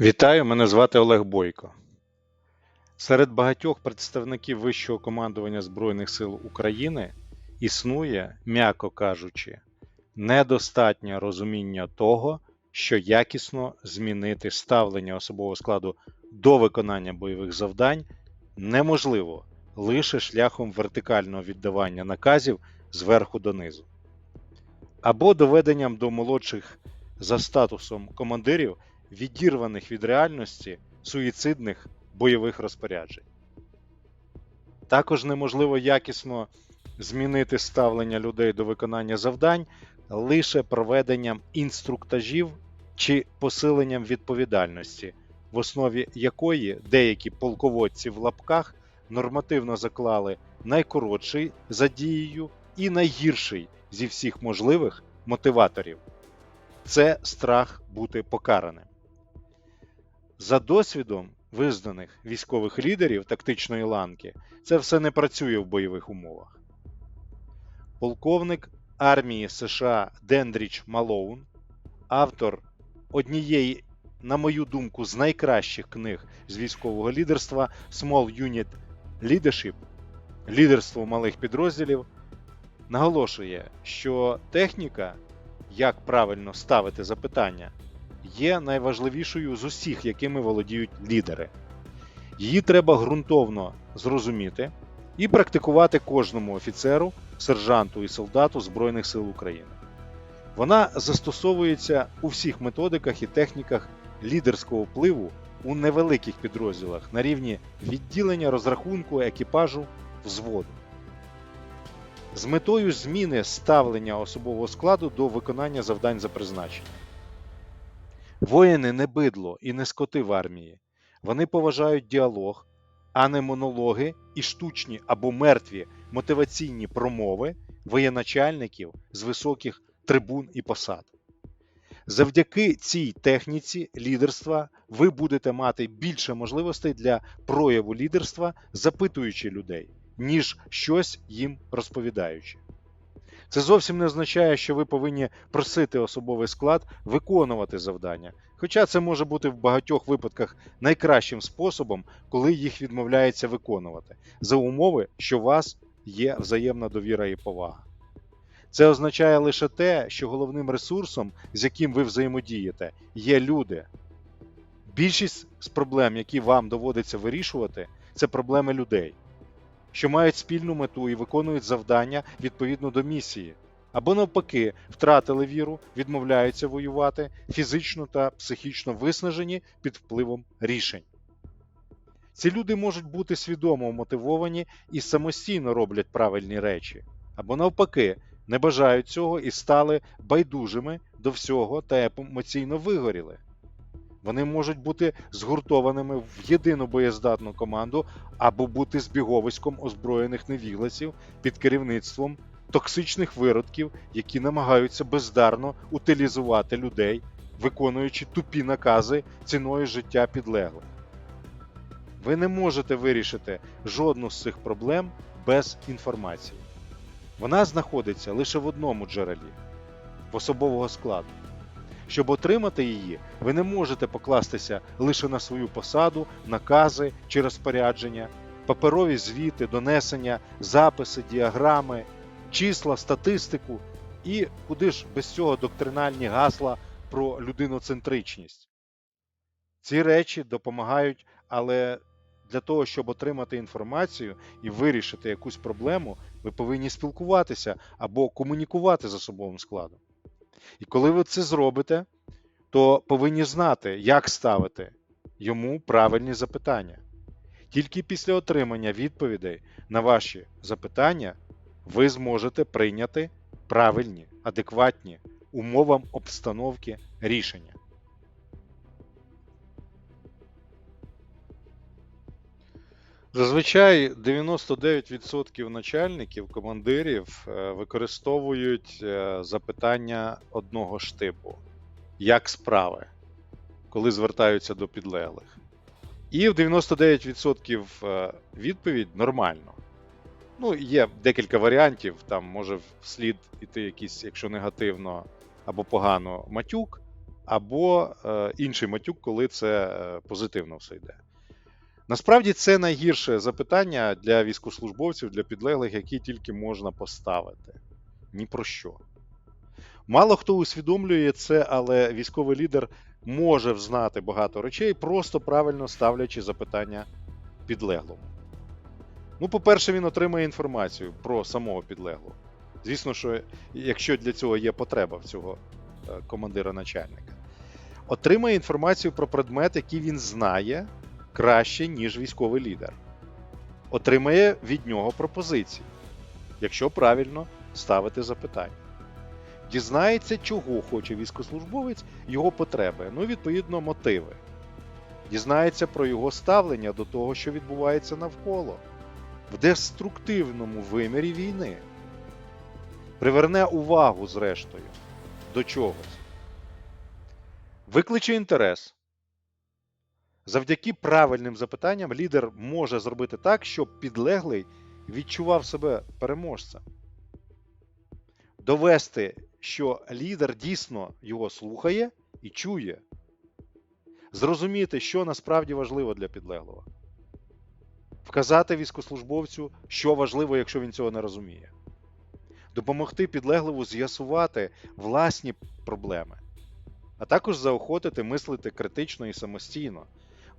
Вітаю, мене звати Олег Бойко. Серед багатьох представників вищого командування Збройних сил України існує, м'яко кажучи, недостатнє розуміння того, що якісно змінити ставлення особового складу до виконання бойових завдань неможливо лише шляхом вертикального віддавання наказів зверху донизу, або доведенням до молодших за статусом командирів відірваних від реальності суїцидних бойових розпоряджень. Також неможливо якісно змінити ставлення людей до виконання завдань лише проведенням інструктажів чи посиленням відповідальності, в основі якої деякі полководці в лапках нормативно заклали найкоротший за дією і найгірший зі всіх можливих мотиваторів це страх бути покараним. За досвідом визнаних військових лідерів тактичної ланки, це все не працює в бойових умовах. Полковник армії США Дендріч Малоун, автор однієї, на мою думку, з найкращих книг з військового лідерства Small Unit Leadership лідерство малих підрозділів, наголошує, що техніка, як правильно ставити запитання, є найважливішою з усіх, якими володіють лідери. Її треба ґрунтовно зрозуміти і практикувати кожному офіцеру, сержанту і солдату Збройних сил України. Вона застосовується у всіх методиках і техніках лідерського впливу у невеликих підрозділах на рівні відділення розрахунку екіпажу взводу. З метою зміни ставлення особового складу до виконання завдань за призначенням. Воїни не бидло і не скоти в армії. Вони поважають діалог, а не монологи і штучні або мертві мотиваційні промови воєначальників з високих трибун і посад. Завдяки цій техніці лідерства ви будете мати більше можливостей для прояву лідерства, запитуючи людей, ніж щось їм розповідаючи. Це зовсім не означає, що ви повинні просити особовий склад виконувати завдання, хоча це може бути в багатьох випадках найкращим способом, коли їх відмовляється виконувати, за умови, що у вас є взаємна довіра і повага. Це означає лише те, що головним ресурсом, з яким ви взаємодієте, є люди. Більшість з проблем, які вам доводиться вирішувати, це проблеми людей що мають спільну мету і виконують завдання відповідно до місії, або навпаки, втратили віру, відмовляються воювати, фізично та психічно виснажені під впливом рішень. Ці люди можуть бути свідомо мотивовані і самостійно роблять правильні речі, або навпаки, не бажають цього і стали байдужими до всього та емоційно вигоріли. Вони можуть бути згуртованими в єдину боєздатну команду або бути збіговиськом озброєних невігласів під керівництвом токсичних виродків, які намагаються бездарно утилізувати людей, виконуючи тупі накази ціною життя підлеглих. Ви не можете вирішити жодну з цих проблем без інформації. Вона знаходиться лише в одному джерелі в особового складу. Щоб отримати її, ви не можете покластися лише на свою посаду, накази чи розпорядження, паперові звіти, донесення, записи, діаграми, числа, статистику і куди ж без цього доктринальні гасла про людиноцентричність. Ці речі допомагають, але для того, щоб отримати інформацію і вирішити якусь проблему, ви повинні спілкуватися або комунікувати з особовим складом. І коли ви це зробите, то повинні знати, як ставити йому правильні запитання. Тільки після отримання відповідей на ваші запитання ви зможете прийняти правильні, адекватні умовам обстановки рішення. Зазвичай 99% начальників, командирів е, використовують е, запитання одного ж типу: як справи, коли звертаються до підлеглих. І в 99% е, відповідь нормально. Ну, є декілька варіантів, там може вслід іти якийсь, якщо негативно або погано матюк, або інший матюк, коли це позитивно все йде. Насправді це найгірше запитання для військовослужбовців, для підлеглих, які тільки можна поставити. Ні про що. Мало хто усвідомлює це, але військовий лідер може взнати багато речей, просто правильно ставлячи запитання підлеглому. Ну, по-перше, він отримає інформацію про самого підлеглого. Звісно, що якщо для цього є потреба в цього е, командира начальника, отримає інформацію про предмет, який він знає краще, ніж військовий лідер. Отримає від нього пропозиції, якщо правильно ставити запитання. Дізнається, чого хоче військовослужбовець, його потреби, ну і відповідно мотиви. Дізнається про його ставлення до того, що відбувається навколо, в деструктивному вимірі війни. Приверне увагу, зрештою, до чогось. Викличе інтерес. Завдяки правильним запитанням лідер може зробити так, щоб підлеглий відчував себе переможцем. Довести, що лідер дійсно його слухає і чує. Зрозуміти, що насправді важливо для підлеглого. Вказати військовослужбовцю, що важливо, якщо він цього не розуміє. Допомогти підлеглому з'ясувати власні проблеми, а також заохотити мислити критично і самостійно.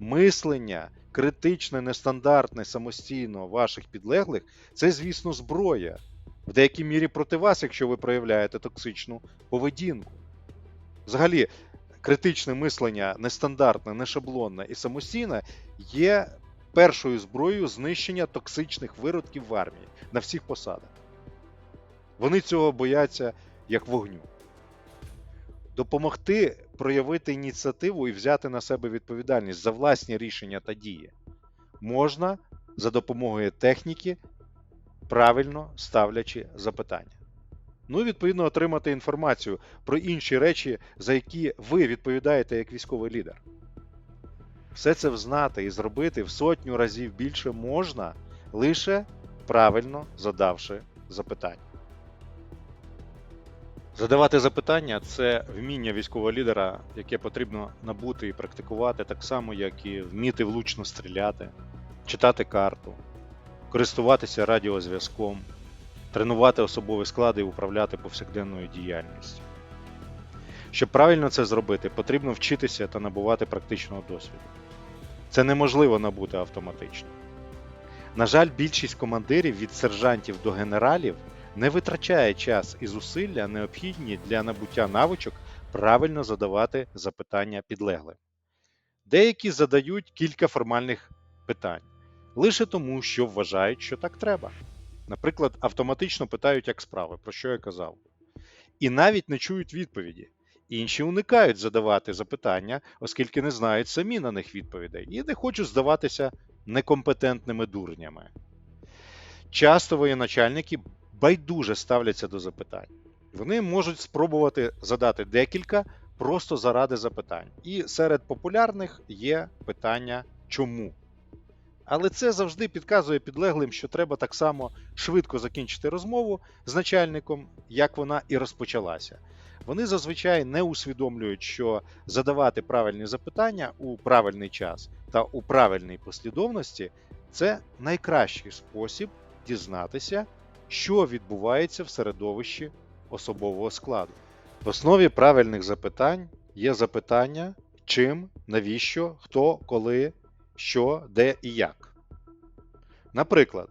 Мислення критичне, нестандартне, самостійно ваших підлеглих це, звісно, зброя. В деякій мірі проти вас, якщо ви проявляєте токсичну поведінку. Взагалі, критичне мислення нестандартне, нешаблонне і самостійне є першою зброєю знищення токсичних виродків в армії на всіх посадах. Вони цього бояться як вогню. Допомогти проявити ініціативу і взяти на себе відповідальність за власні рішення та дії можна за допомогою техніки, правильно ставлячи запитання. Ну і відповідно отримати інформацію про інші речі, за які ви відповідаєте як військовий лідер. Все це взнати і зробити в сотню разів більше можна, лише правильно задавши запитання. Задавати запитання це вміння військового лідера, яке потрібно набути і практикувати так само, як і вміти влучно стріляти, читати карту, користуватися радіозв'язком, тренувати особові склади і управляти повсякденною діяльністю. Щоб правильно це зробити, потрібно вчитися та набувати практичного досвіду. Це неможливо набути автоматично. На жаль, більшість командирів від сержантів до генералів не витрачає час і зусилля, необхідні для набуття навичок правильно задавати запитання підлеглим. Деякі задають кілька формальних питань лише тому, що вважають, що так треба. Наприклад, автоматично питають, як справи, про що я казав. І навіть не чують відповіді. Інші уникають задавати запитання, оскільки не знають самі на них відповідей і не хочуть здаватися некомпетентними дурнями. Часто воєначальники байдуже ставляться до запитань. Вони можуть спробувати задати декілька просто заради запитань. І серед популярних є питання чому. Але це завжди підказує підлеглим, що треба так само швидко закінчити розмову з начальником, як вона і розпочалася. Вони зазвичай не усвідомлюють, що задавати правильні запитання у правильний час та у правильній послідовності це найкращий спосіб дізнатися, що відбувається в середовищі особового складу. В основі правильних запитань є запитання, чим, навіщо, хто, коли, що, де і як. Наприклад,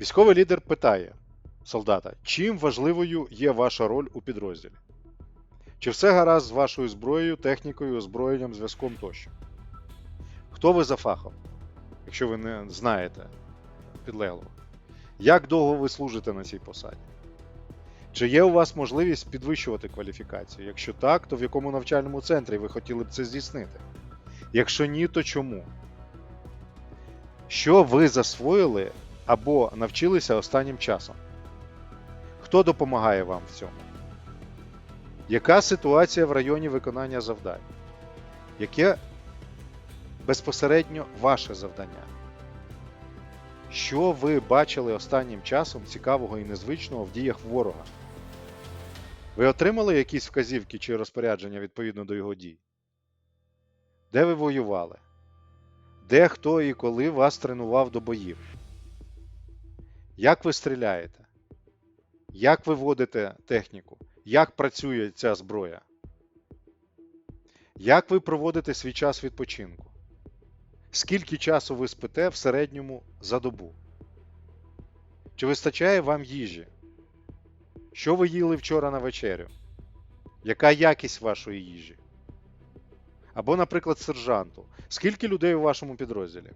військовий лідер питає солдата, чим важливою є ваша роль у підрозділі? Чи все гаразд з вашою зброєю, технікою, озброєнням, зв'язком тощо? Хто ви за фахом, якщо ви не знаєте підлеглого? Як довго ви служите на цій посаді? Чи є у вас можливість підвищувати кваліфікацію? Якщо так, то в якому навчальному центрі ви хотіли б це здійснити? Якщо ні, то чому? Що ви засвоїли або навчилися останнім часом? Хто допомагає вам в цьому? Яка ситуація в районі виконання завдань? Яке безпосередньо ваше завдання? Що ви бачили останнім часом цікавого і незвичного в діях ворога? Ви отримали якісь вказівки чи розпорядження відповідно до його дій? Де ви воювали? Де хто і коли вас тренував до боїв? Як ви стріляєте? Як ви водите техніку? Як працює ця зброя? Як ви проводите свій час відпочинку? Скільки часу ви спите в середньому за добу? Чи вистачає вам їжі? Що ви їли вчора на вечерю? Яка якість вашої їжі? Або, наприклад, сержанту. Скільки людей у вашому підрозділі?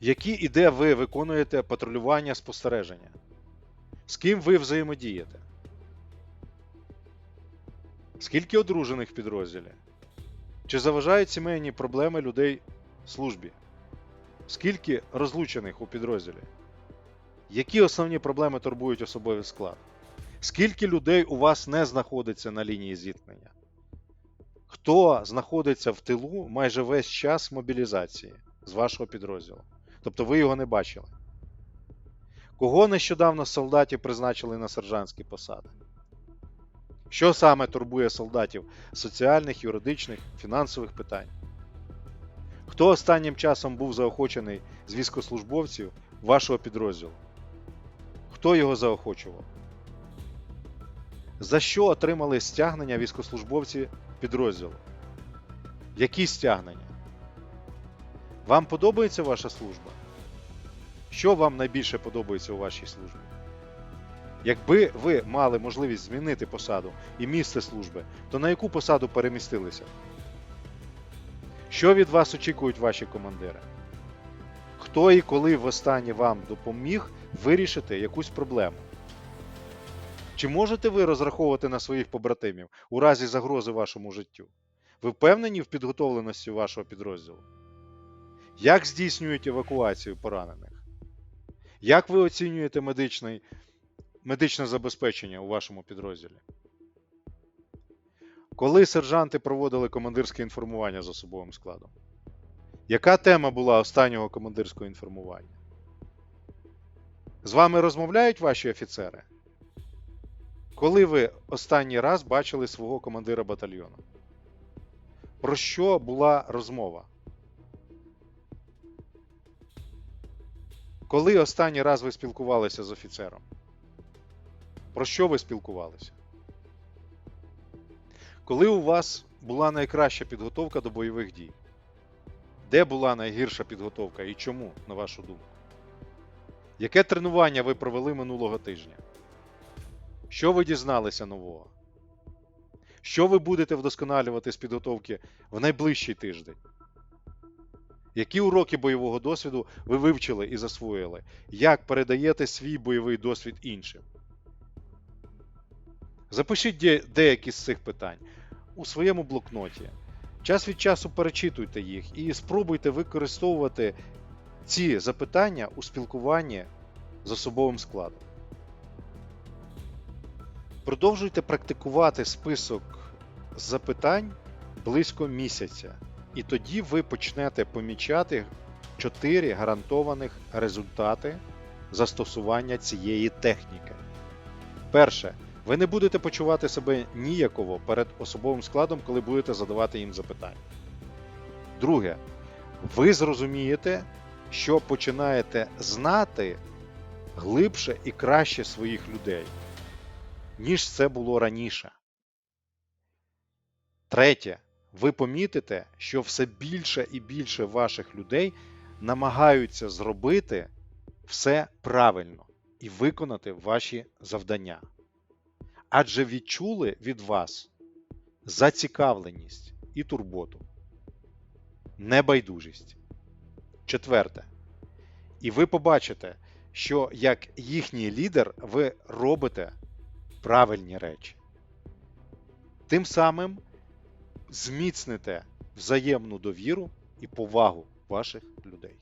Які і де ви виконуєте патрулювання спостереження? З ким ви взаємодієте? Скільки одружених в підрозділі? Чи заважають сімейні проблеми людей службі? Скільки розлучених у підрозділі? Які основні проблеми турбують особовий склад? Скільки людей у вас не знаходиться на лінії зіткнення? Хто знаходиться в тилу майже весь час мобілізації з вашого підрозділу? Тобто ви його не бачили? Кого нещодавно з солдатів призначили на сержантські посади? Що саме турбує солдатів соціальних, юридичних, фінансових питань? Хто останнім часом був заохочений з військослужбовців вашого підрозділу? Хто його заохочував? За що отримали стягнення військослужбовці підрозділу? Які стягнення? Вам подобається ваша служба? Що вам найбільше подобається у вашій службі? Якби ви мали можливість змінити посаду і місце служби, то на яку посаду перемістилися? Що від вас очікують ваші командири? Хто і коли востаннє вам допоміг вирішити якусь проблему? Чи можете ви розраховувати на своїх побратимів у разі загрози вашому життю? Ви впевнені в підготовленості вашого підрозділу? Як здійснюють евакуацію поранених? Як ви оцінюєте медичний, медичне забезпечення у вашому підрозділі? Коли сержанти проводили командирське інформування з особовим складом? Яка тема була останнього командирського інформування? З вами розмовляють ваші офіцери? Коли ви останній раз бачили свого командира батальйону? Про що була розмова? Коли останній раз ви спілкувалися з офіцером? Про що ви спілкувалися? Коли у вас була найкраща підготовка до бойових дій? Де була найгірша підготовка і чому, на вашу думку? Яке тренування ви провели минулого тижня? Що ви дізналися нового? Що ви будете вдосконалювати з підготовки в найближчий тиждень? Які уроки бойового досвіду ви вивчили і засвоїли? Як передаєте свій бойовий досвід іншим? Запишіть де- деякі з цих питань у своєму блокноті. Час від часу перечитуйте їх і спробуйте використовувати ці запитання у спілкуванні з особовим складом. Продовжуйте практикувати список запитань близько місяця, і тоді ви почнете помічати 4 гарантованих результати застосування цієї техніки. Перше. Ви не будете почувати себе ніяково перед особовим складом, коли будете задавати їм запитання. Друге, ви зрозумієте, що починаєте знати глибше і краще своїх людей, ніж це було раніше. Третє, ви помітите, що все більше і більше ваших людей намагаються зробити все правильно і виконати ваші завдання адже відчули від вас зацікавленість і турботу, небайдужість. Четверте. І ви побачите, що як їхній лідер ви робите правильні речі. Тим самим зміцните взаємну довіру і повагу ваших людей.